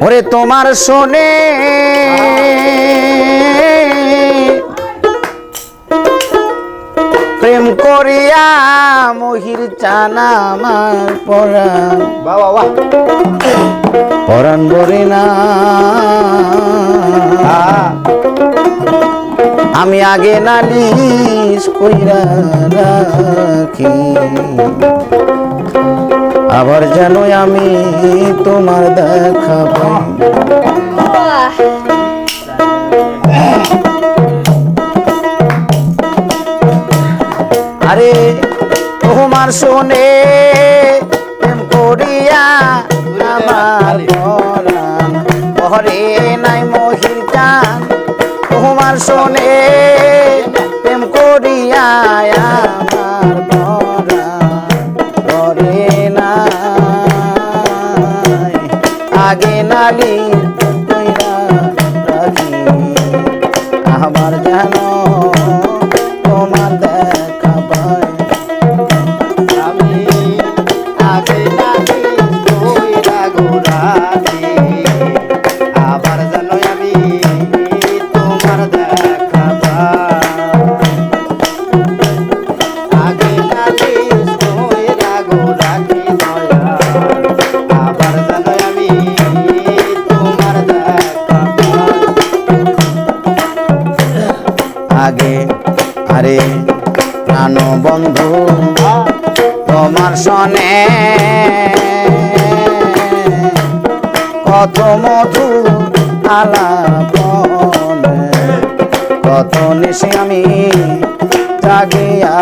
ওরে তোমার শোনে। প্রেম করিয়া মহির চানা আমার পরাণ। পরাণ বরে না। আমি আগে নালিশ কইরা রাখি। আবার যেন আমি তোমার দেখা পাই। আরে, তোমার শোনে আমার নাই মহির চান তোমার শোনে আগে প্রাণ বন্ধু, তোমার সনে কত মধু আলাপনে কত নিশে আমি জাগিয়া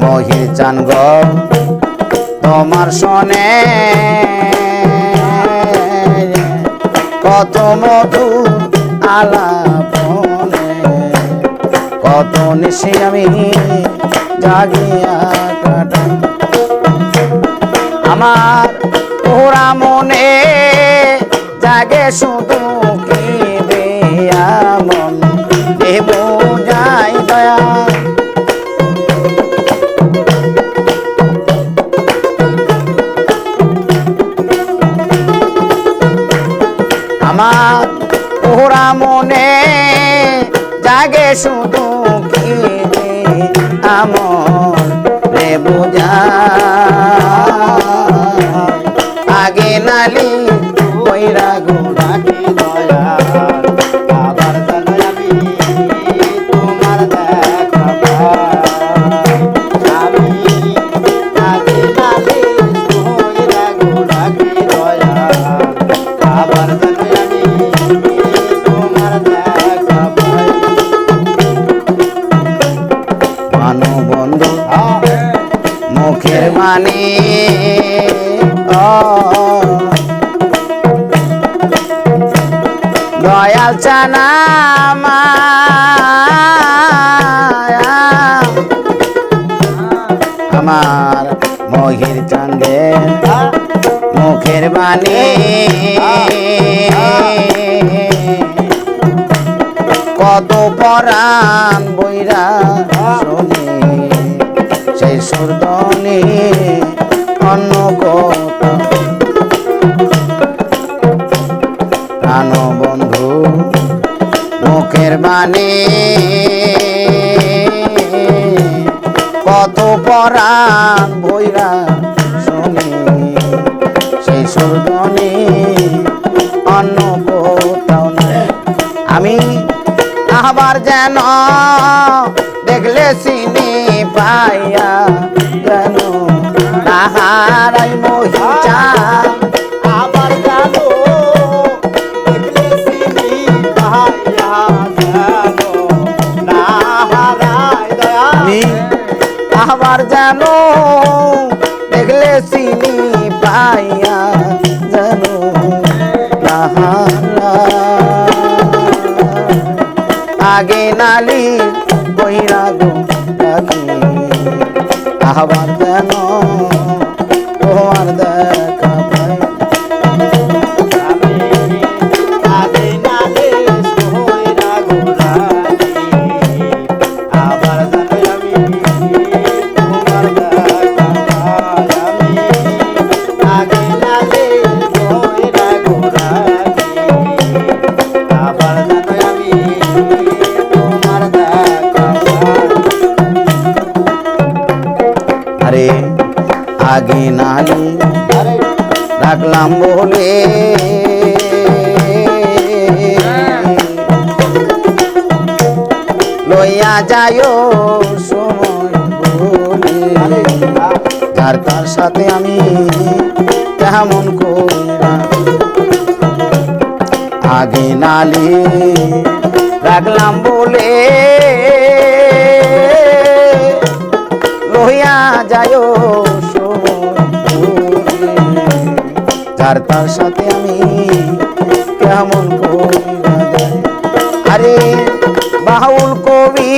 মহির চান তোমার সনে কত মধু আলাপনে কত নিশি আমি জাগিয়া কাটাই। আমার ওরা মনে জাগে শুধু কি দেয়া মন দেব যাই দয়া। আমার ওরা মনে জাগে শুধু যে রে আগে নালি কইরা গোড়া বাণী দয়াল চানা আমার মহির চান্দে মুখের বাণী। কত পরাণ বইরা শুনি প্রাণ বন্ধু মুখের বাণী। কত পরাণ বইরা শুনি সেই সুরদনি অন্য কোথাও নাই। আমি আবার যেন তাহারাই মহিচা। আবার জানো দেখলে সিনি পাইয়া জানো না হারায় দয়া। আমি আবার যেন দেখলে চিনি পাইয়া তাহারা আগে নালি বইরা গো আবার যেন আগে নালি আরে রাখলাম বলে। লইয়া যায় যার তার সাথে আমি কেমন কইরা আগে নালি রাখলাম যার তার সাথে আমি কেমন আরে বাহুল কবি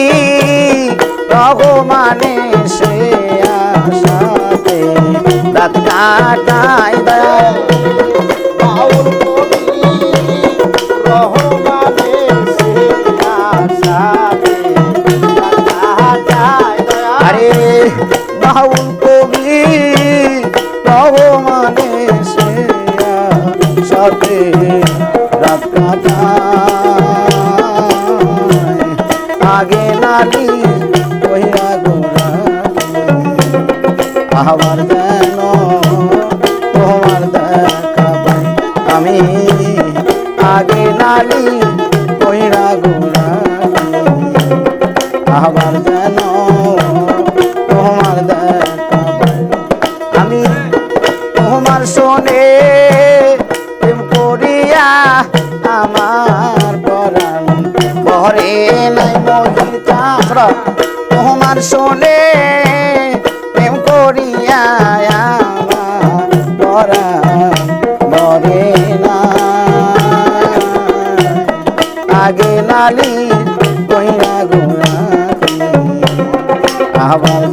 মানে সে আশাতে কাটাই দেয়। বাউল কবি রহমানের আগে নালি কইরা গোরা আবার যেন তোমার দেখা পাই আমি। আগে নালি কইরা গোরা আবার যেন তোমার দেখা পাই আমি। তোমার শোনে মহিতা তোমার শোনে প্রেম করিয়া আমার পরাণ ঘরে না। আগে নালি কইরা গোড়া আবার